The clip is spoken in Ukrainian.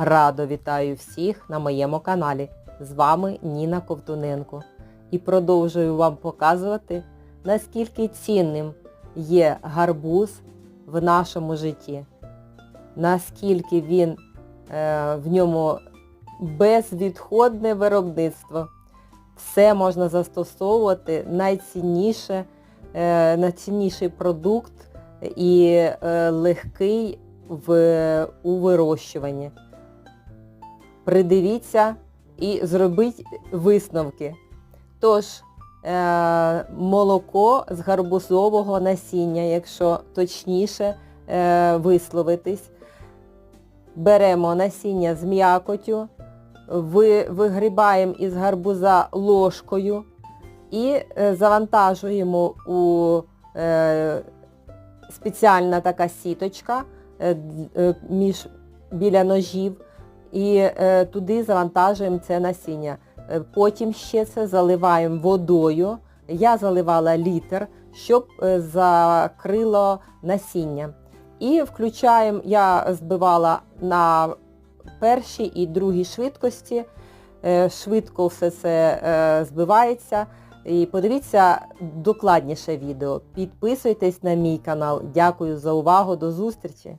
Радо вітаю всіх на моєму каналі. З вами Ніна Ковтуненко. І продовжую вам показувати, наскільки цінним є гарбуз в нашому житті. Наскільки він е, в ньому безвідходне виробництво. Все можна застосовувати, найцінніше, е, найцінніший продукт і е, легкий в, у вирощуванні. Придивіться і зробіть висновки. Тож, е, молоко з гарбузового насіння, якщо точніше е, висловитись, беремо насіння з м'якотю, вигрібаємо із гарбуза ложкою і е, завантажуємо у спеціальна така сіточка між, біля ножів і е, туди завантажуємо це насіння. Е, Потім ще це заливаємо водою. Я заливала літр, щоб е, закрило насіння. І включаємо, я збивала на першій і другій швидкості. Швидко все це збивається. І подивіться докладніше відео. Підписуйтесь на мій канал. Дякую за увагу. До зустрічі!